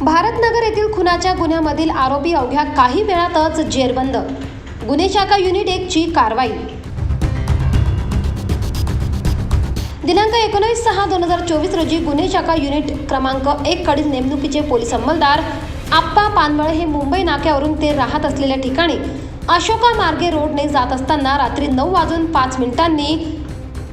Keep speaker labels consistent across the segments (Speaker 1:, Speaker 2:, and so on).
Speaker 1: भारतनगर येथील खुनाच्या गुन्ह्यामधील आरोपी अवघ्या काही वेळातच जेरबंद. गुन्हे शाखा युनिट एकची कारवाई. दिनांक एकोणीस सहा दोन हजार चोवीस रोजी गुन्हे शाखा युनिट क्रमांक एक कडील नेमणुकीचे पोलीस अंमलदार आप्पा पानवळ हे मुंबई नाक्यावरून ते राहत असलेल्या ठिकाणी अशोका मार्गे रोडने जात असताना रात्री नऊ वाजून पाच मिनिटांनी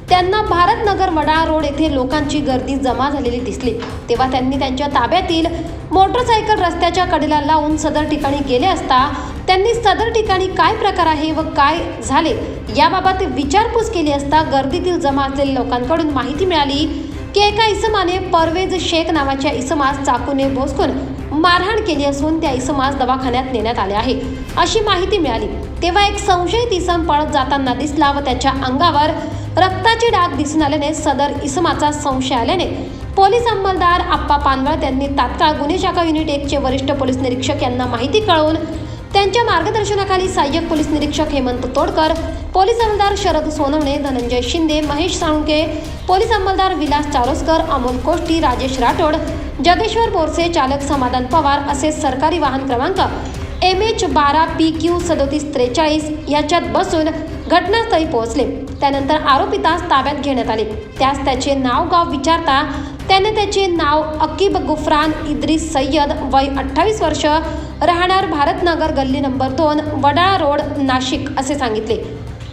Speaker 1: त्यांना भारतनगर वडाळा रोड येथे लोकांची गर्दी जमा झालेली दिसली. तेव्हा त्यांनी त्यांच्या ताब्यातील मोटरसायकल रस्त्याच्या कडेला लावून सदर ठिकाणी गेले असता त्यांनी सदर ठिकाणी काय प्रकार आहे व काय झाले याबाबत विचारपूस केली असता गर्दीतील जमा असलेल्या लोकांकडून माहिती मिळाली. की एका इसमाने परवेज शेख नावाच्या इसमास चाकूने भोसकून मारहाण केली असून त्या इसमास दवाखान्यात नेण्यात आले आहे. अशी माहिती मिळाली. तेव्हा एक संशयित इसम पळत जाताना दिसला व त्याच्या अंगावर रक्ताचे डाग दिसून आल्याने सदर इसमाचा संशय आल्याने पोलीस अंमलदार आप्पा पानवळ त्यांनी तात्काळ गुन्हे शाखा युनिट एकचे वरिष्ठ पोलीस निरीक्षक यांना माहिती कळवून त्यांच्या मार्गदर्शनाखाली सहाय्यक पोलीस निरीक्षक हेमंत तोडकर पोलीस अंमलदार शरद सोनवणे धनंजय शिंदे महेश साळुंके पोलीस अंमलदार विलास चारोस्कर अमोल कोष्टी राजेश राठोड जगेश्वर बोरसे चालक समाधान पवार असे सरकारी वाहन क्रमांक एम एच बारा पी क्यू सदोतीस त्रेचाळीस याच्यात बसून घटनास्थळी पोहोचले. त्यानंतर आरोपितास ताब्यात घेण्यात आले. त्यास त्याचे नाव गाव विचारता त्याने त्याचे नाव अकीब गुफरान इद्रिस सय्यद वय अठ्ठावीस वर्ष राहणार भारतनगर गल्ली नंबर दोन वडाळा रोड नाशिक असे सांगितले.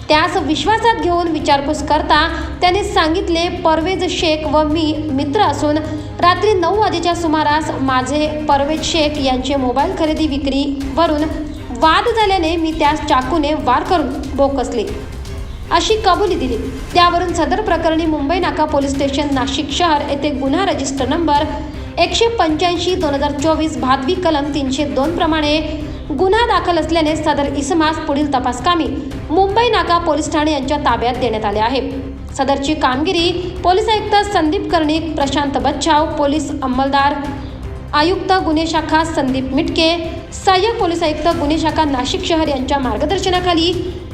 Speaker 1: त्यास विश्वासात घेऊन विचारपूस करता त्याने सांगितले परवेज शेख व मी मित्र असून रात्री नऊ वाजेच्या सुमारास माझे परवेज शेख यांचे मोबाईल खरेदी विक्रीवरून वाद झाल्याने मी त्यास चाकूने वार करून बोकसले अशी कबुली दिली. त्यावरून सदर प्रकरणी मुंबई नाका पोलीस स्टेशन नाशिक शहर येथे गुन्हा रजिस्टर नंबर एकशे पंच्याऐंशी दोन हजार चोवीस भादवी कलम तीनशे दोन प्रमाणे गुन्हा दाखल असल्याने सदर इसमास पुढील तपासकामी मुंबई नाका पोलीस ठाणे यांच्या ताब्यात देण्यात आले आहे. सदरची कामगिरी पोलीस आयुक्त संदीप कर्णिक प्रशांत बच्छाव पोलीस अंमलदार आयुक्त गुन्हे शाखा संदीप मिटके सहाय्यक पोलीस आयुक्त गुन्हे शाखा नाशिक शहर यांच्या मार्गदर्शनाखाली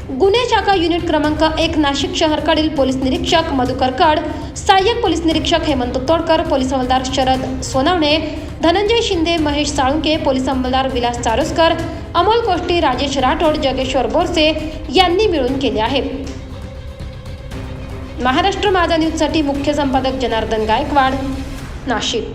Speaker 1: गुन्हे शाखा युनिट क्रमांक एक नाशिक शहरकडील पोलीस निरीक्षक मधुकर कड सहाय्यक पोलीस निरीक्षक हेमंत तोडकर पोलीस अंमलदार शरद सोनावणे धनंजय शिंदे महेश साळुंके पोलीस अंमलदार विलास चारोसकर अमोल कोष्टी राजेश राठोड जगेश्वर बोरसे यांनी मिळून केले आहे. महाराष्ट्र माझा न्यूजसाठी मुख्य संपादक जनार्दन गायकवाड नाशिक.